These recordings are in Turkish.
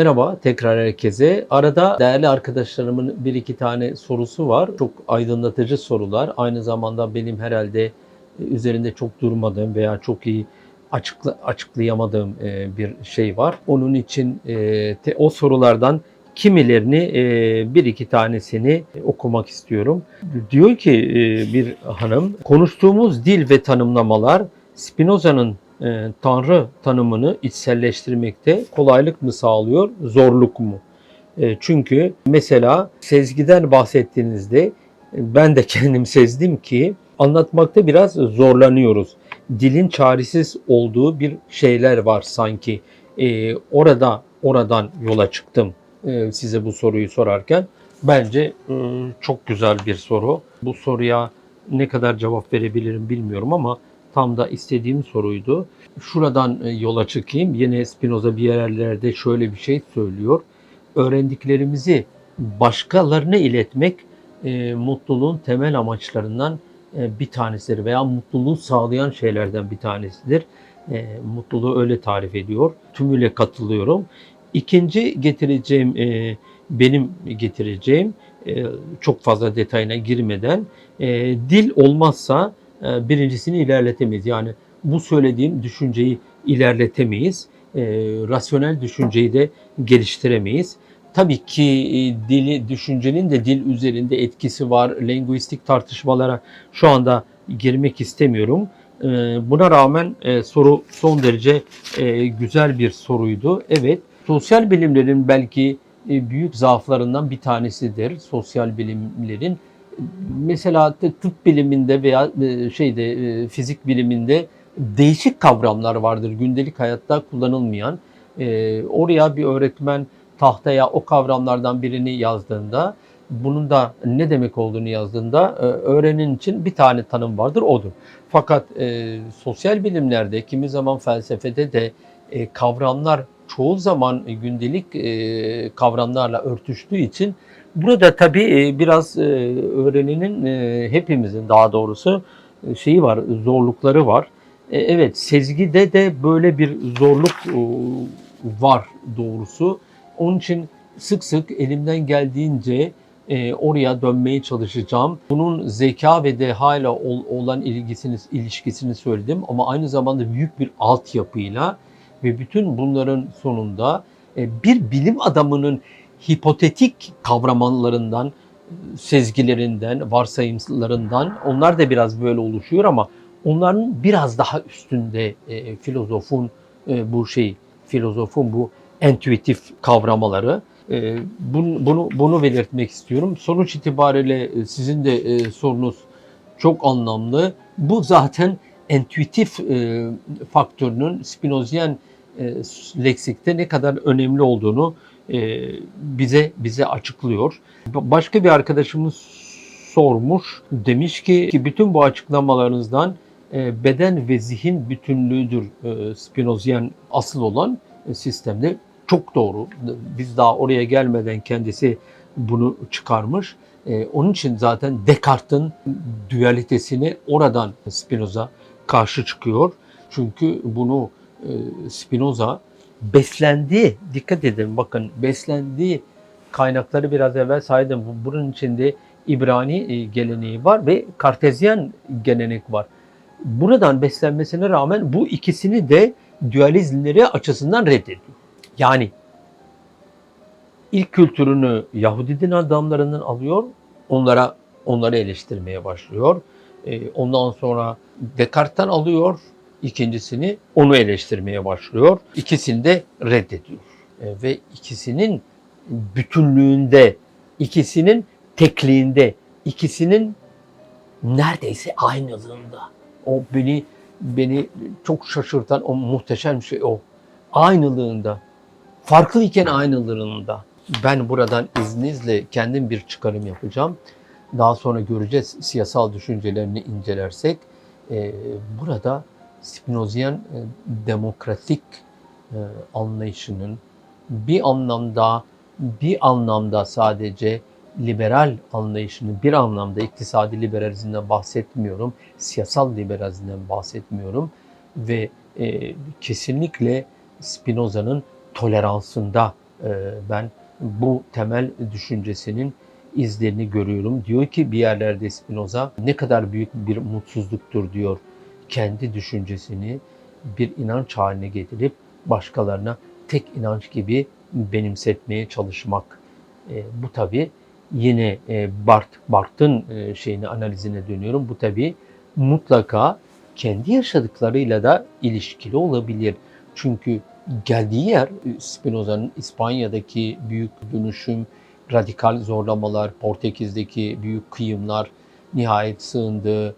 Merhaba tekrar herkese. Arada değerli arkadaşlarımın bir iki tane sorusu var. Çok aydınlatıcı sorular. Aynı zamanda benim herhalde e, üzerinde çok durmadığım veya çok iyi açıkla, açıklayamadığım e, bir şey var. Onun için e, o sorulardan kimilerini bir iki tanesini okumak istiyorum. Diyor ki bir hanım, konuştuğumuz dil ve tanımlamalar Spinoza'nın e, Tanrı tanımını içselleştirmekte kolaylık mı sağlıyor, zorluk mu? E, çünkü mesela sezgiden bahsettiğinizde e, ben de kendim sezdim ki anlatmakta biraz zorlanıyoruz. Dilin çaresiz olduğu bir şeyler var sanki. E, orada oradan yola çıktım e, size bu soruyu sorarken. Bence e, çok güzel bir soru. Bu soruya ne kadar cevap verebilirim bilmiyorum ama tam da istediğim soruydu. Şuradan e, yola çıkayım. Yine Spinoza bir yerlerde şöyle bir şey söylüyor. Öğrendiklerimizi başkalarına iletmek e, mutluluğun temel amaçlarından e, bir tanesidir veya mutluluğu sağlayan şeylerden bir tanesidir. E, mutluluğu öyle tarif ediyor. Tümüyle katılıyorum. İkinci getireceğim, e, benim getireceğim e, çok fazla detayına girmeden e, dil olmazsa birincisini ilerletemeyiz. Yani bu söylediğim düşünceyi ilerletemeyiz. E, rasyonel düşünceyi de geliştiremeyiz. Tabii ki e, dili, düşüncenin de dil üzerinde etkisi var. Linguistik tartışmalara şu anda girmek istemiyorum. E, buna rağmen e, soru son derece e, güzel bir soruydu. Evet, sosyal bilimlerin belki e, büyük zaaflarından bir tanesidir. Sosyal bilimlerin mesela tıp biliminde veya e, şeyde e, fizik biliminde değişik kavramlar vardır gündelik hayatta kullanılmayan. E, oraya bir öğretmen tahtaya o kavramlardan birini yazdığında bunun da ne demek olduğunu yazdığında öğrenin için bir tane tanım vardır odur. Fakat sosyal bilimlerde kimi zaman felsefede de kavramlar çoğu zaman gündelik kavramlarla örtüştüğü için burada tabii e, biraz e, öğreninin e, hepimizin daha doğrusu şeyi var, zorlukları var. Evet, sezgide de böyle bir zorluk var doğrusu. Onun için sık sık elimden geldiğince oraya dönmeye çalışacağım. Bunun zeka ve dehayla ol, olan ilgisini, ilişkisini söyledim ama aynı zamanda büyük bir altyapıyla ve bütün bunların sonunda bir bilim adamının hipotetik kavramalarından, sezgilerinden, varsayımlarından onlar da biraz böyle oluşuyor ama onların biraz daha üstünde e, filozofun e, bu şey, filozofun bu entüitif kavramaları. E, bunu, bunu, bunu belirtmek istiyorum. Sonuç itibariyle e, sizin de e, sorunuz çok anlamlı. Bu zaten entüitif e, faktörünün Spinozyen e, leksikte ne kadar önemli olduğunu bize bize açıklıyor. Ba- Başka bir arkadaşımız sormuş. Demiş ki, ki bütün bu açıklamalarınızdan e, beden ve zihin bütünlüğüdür e, Spinozyen asıl olan e, sistemde. Çok doğru. Biz daha oraya gelmeden kendisi bunu çıkarmış. E, onun için zaten Descartes'in dualitesini oradan Spinoza karşı çıkıyor. Çünkü bunu e, Spinoza beslendiği, dikkat edin bakın beslendiği kaynakları biraz evvel saydım. Bu- Bunun içinde İbrani e, geleneği var ve Kartezyen gelenek var. Buradan beslenmesine rağmen bu ikisini de dualizmleri açısından reddediyor. Yani ilk kültürünü Yahudi din adamlarından alıyor, onlara onları eleştirmeye başlıyor. E, ondan sonra Descartes'ten alıyor, ikincisini onu eleştirmeye başlıyor. İkisini de reddediyor. E, ve ikisinin bütünlüğünde, ikisinin tekliğinde, ikisinin neredeyse aynılığında. O beni beni çok şaşırtan o muhteşem şey o. Aynılığında. Farklıyken aynılığında. Ben buradan izninizle kendim bir çıkarım yapacağım. Daha sonra göreceğiz siyasal düşüncelerini incelersek. Ee, burada Spinozyen e, demokratik e, anlayışının bir anlamda bir anlamda sadece liberal anlayışını bir anlamda iktisadi liberalizmden bahsetmiyorum, siyasal liberalizmden bahsetmiyorum ve e, kesinlikle Spinoza'nın toleransında e, ben bu temel düşüncesinin izlerini görüyorum. Diyor ki bir yerlerde Spinoza ne kadar büyük bir mutsuzluktur diyor. Kendi düşüncesini bir inanç haline getirip başkalarına tek inanç gibi benimsetmeye çalışmak. E, bu tabi yine e, Bart Bart'ın e, şeyini analizine dönüyorum. Bu tabi mutlaka kendi yaşadıklarıyla da ilişkili olabilir. Çünkü geldiği yer Spinoza'nın İspanya'daki büyük dönüşüm, radikal zorlamalar, Portekiz'deki büyük kıyımlar, nihayet sığındığı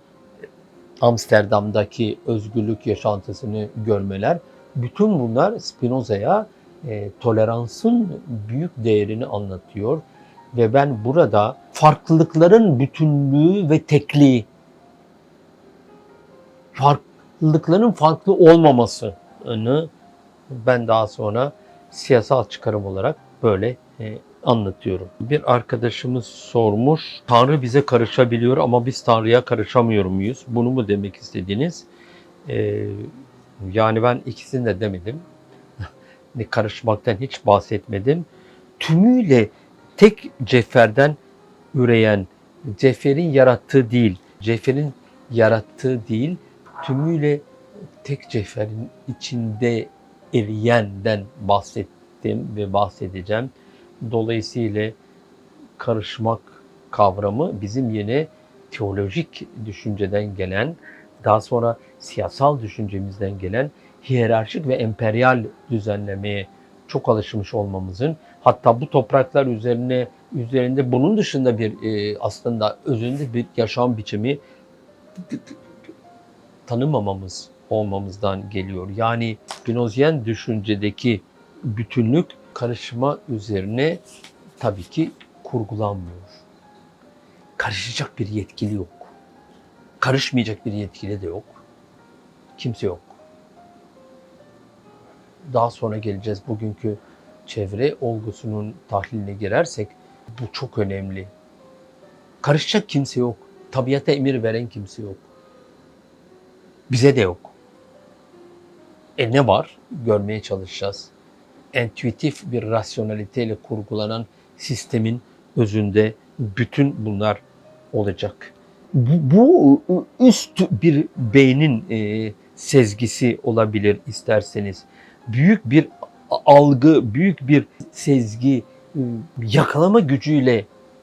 Amsterdam'daki özgürlük yaşantısını görmeler. Bütün bunlar Spinoza'ya e, toleransın büyük değerini anlatıyor. Ve ben burada farklılıkların bütünlüğü ve tekliği, farklılıkların farklı olmamasını ben daha sonra siyasal çıkarım olarak böyle e, anlatıyorum. Bir arkadaşımız sormuş, Tanrı bize karışabiliyor ama biz Tanrı'ya karışamıyor muyuz? Bunu mu demek istediniz? Ee, yani ben ikisini de demedim. karışmaktan hiç bahsetmedim. Tümüyle tek ceferden üreyen, ceferin yarattığı değil, ceferin yarattığı değil, tümüyle tek ceferin içinde eriyenden bahsettim ve bahsedeceğim. Dolayısıyla karışmak kavramı bizim yine teolojik düşünceden gelen, daha sonra siyasal düşüncemizden gelen hiyerarşik ve emperyal düzenlemeye çok alışmış olmamızın hatta bu topraklar üzerine üzerinde bunun dışında bir e, aslında özünde bir yaşam biçimi tanımamamız olmamızdan geliyor. Yani Spinozyen düşüncedeki bütünlük karışma üzerine tabii ki kurgulanmıyor. Karışacak bir yetkili yok. Karışmayacak bir yetkili de yok. Kimse yok. Daha sonra geleceğiz bugünkü çevre olgusunun tahliline girersek bu çok önemli. Karışacak kimse yok. Tabiata emir veren kimse yok. Bize de yok. E ne var? Görmeye çalışacağız. Entüitif bir rasyoneliteyle kurgulanan sistemin özünde bütün bunlar olacak. Bu, bu üst bir beynin e, sezgisi olabilir isterseniz. Büyük bir algı, büyük bir sezgi, e, yakalama gücüyle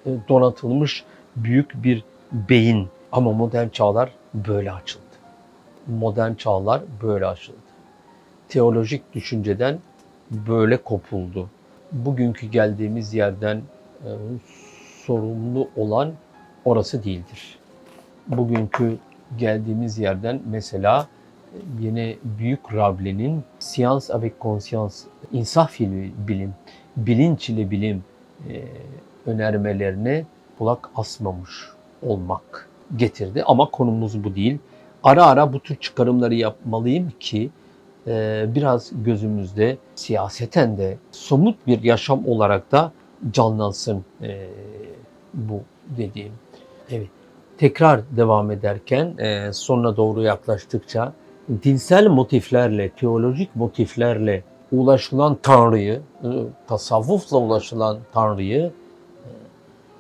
e, donatılmış büyük bir beyin. Ama modern çağlar böyle açıldı. Modern çağlar böyle açıldı. Teolojik düşünceden böyle kopuldu. Bugünkü geldiğimiz yerden e, sorumlu olan orası değildir. Bugünkü geldiğimiz yerden mesela yine büyük Rable'nin Science avec Conscience, insaf ile bilim, bilinç ile bilim e, önermelerine kulak asmamış olmak getirdi. Ama konumuz bu değil. Ara ara bu tür çıkarımları yapmalıyım ki biraz gözümüzde siyaseten de somut bir yaşam olarak da canlansın e, bu dediğim. Evet. Tekrar devam ederken e, sonuna doğru yaklaştıkça dinsel motiflerle, teolojik motiflerle ulaşılan Tanrı'yı, e, tasavvufla ulaşılan Tanrı'yı e,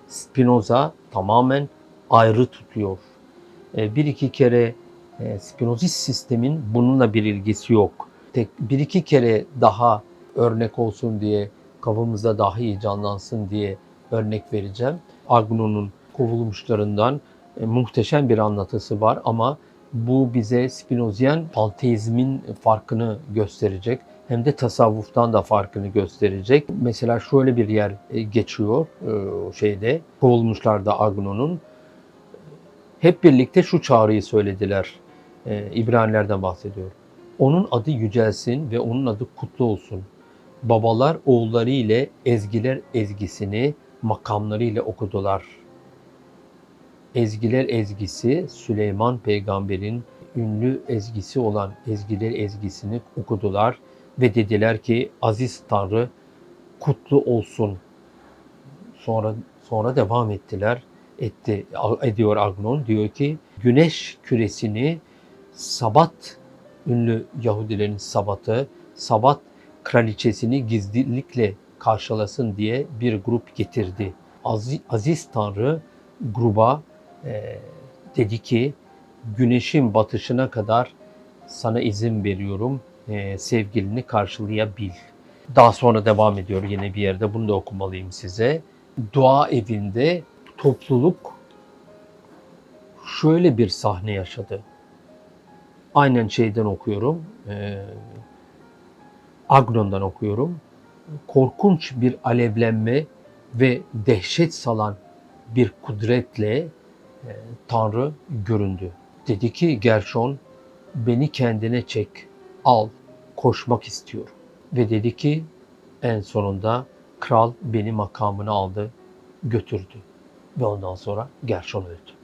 Spinoza tamamen ayrı tutuyor. E, bir iki kere Spinozist sistemin bununla bir ilgisi yok. Tek bir iki kere daha örnek olsun diye kafamızda daha iyi canlansın diye örnek vereceğim. Agnon'un kovulmuşlarından muhteşem bir anlatısı var ama bu bize Spinozyen panteizmin farkını gösterecek. Hem de tasavvuftan da farkını gösterecek. Mesela şöyle bir yer e, geçiyor e, şeyde, kovulmuşlarda Agnon'un. Hep birlikte şu çağrıyı söylediler. E, İbranilerden bahsediyor. Onun adı yücelsin ve onun adı kutlu olsun. Babalar oğulları ile ezgiler ezgisini makamları ile okudular Ezgiler ezgisi Süleyman peygamberin ünlü ezgisi olan Ezgiler ezgisini okudular ve dediler ki aziz Tanrı kutlu olsun. Sonra sonra devam ettiler. Etti ediyor Agnon diyor ki güneş küresini Sabat ünlü Yahudilerin Sabatı Sabat kraliçesini gizlilikle karşılasın diye bir grup getirdi. Aziz, Aziz Tanrı gruba e, dedi ki güneşin batışına kadar sana izin veriyorum e, sevgilini karşılayabil. Daha sonra devam ediyor yine bir yerde bunu da okumalıyım size. Dua evinde topluluk şöyle bir sahne yaşadı. Aynen şeyden okuyorum. E, Agnon'dan okuyorum. Korkunç bir alevlenme ve dehşet salan bir kudretle e, Tanrı göründü. Dedi ki Gershon beni kendine çek, al, koşmak istiyorum. Ve dedi ki en sonunda kral beni makamına aldı, götürdü. Ve ondan sonra Gershon öldü.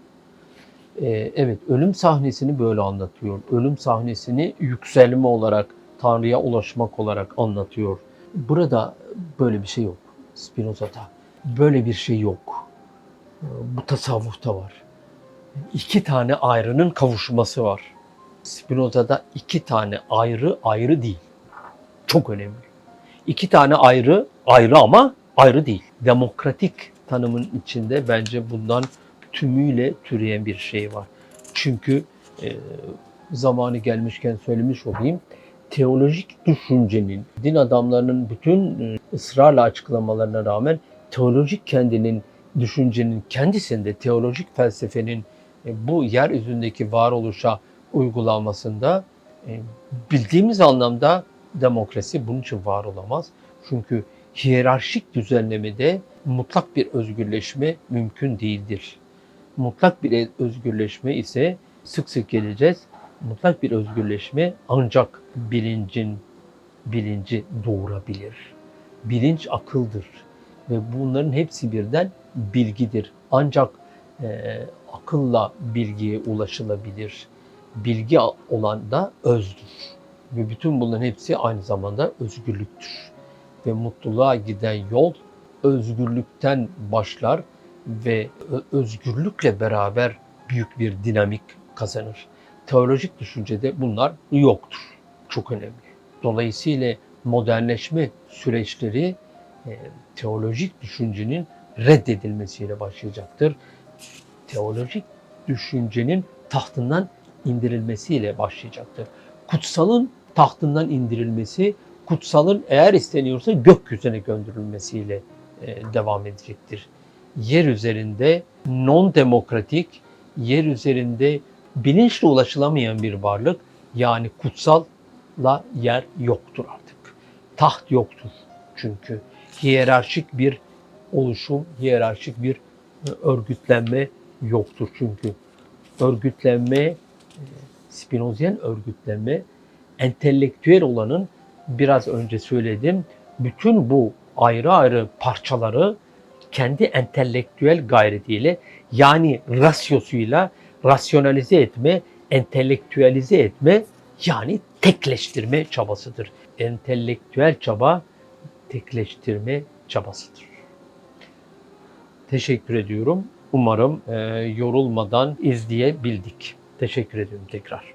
Ee, evet, ölüm sahnesini böyle anlatıyor. Ölüm sahnesini yükselme olarak, Tanrı'ya ulaşmak olarak anlatıyor. Burada böyle bir şey yok Spinoza'da. Böyle bir şey yok. Ee, Bu tasavvufta var. İki tane ayrının kavuşması var. Spinoza'da iki tane ayrı ayrı değil. Çok önemli. İki tane ayrı ayrı ama ayrı değil. Demokratik tanımın içinde bence bundan tümüyle türeyen bir şey var. Çünkü e, zamanı gelmişken söylemiş olayım. Teolojik düşüncenin, din adamlarının bütün e, ısrarla açıklamalarına rağmen teolojik kendinin, düşüncenin kendisinde, teolojik felsefenin e, bu yeryüzündeki varoluşa uygulanmasında e, bildiğimiz anlamda demokrasi bunun için var olamaz. Çünkü hiyerarşik düzenlemede mutlak bir özgürleşme mümkün değildir. Mutlak bir özgürleşme ise sık sık geleceğiz. Mutlak bir özgürleşme ancak bilincin bilinci doğurabilir. Bilinç akıldır ve bunların hepsi birden bilgidir. Ancak e, akılla bilgiye ulaşılabilir. Bilgi olan da özdür. Ve bütün bunların hepsi aynı zamanda özgürlüktür. Ve mutluluğa giden yol özgürlükten başlar ve özgürlükle beraber büyük bir dinamik kazanır. Teolojik düşüncede bunlar yoktur. Çok önemli. Dolayısıyla modernleşme süreçleri e, teolojik düşüncenin reddedilmesiyle başlayacaktır. Teolojik düşüncenin tahtından indirilmesiyle başlayacaktır. Kutsalın tahtından indirilmesi, kutsalın eğer isteniyorsa gökyüzüne gönderilmesiyle e, devam edecektir. Yer üzerinde non-demokratik, yer üzerinde bilinçle ulaşılamayan bir varlık yani kutsalla yer yoktur artık. Taht yoktur çünkü hiyerarşik bir oluşum, hiyerarşik bir e, örgütlenme yoktur çünkü. Örgütlenme, e, Spinozyen örgütlenme, entelektüel olanın biraz önce söyledim, bütün bu ayrı ayrı parçaları kendi entelektüel gayretiyle yani rasyosuyla rasyonalize etme, entelektüelize etme yani tekleştirme çabasıdır. Entelektüel çaba tekleştirme çabasıdır. Teşekkür ediyorum. Umarım e, yorulmadan izleyebildik. Teşekkür ediyorum tekrar.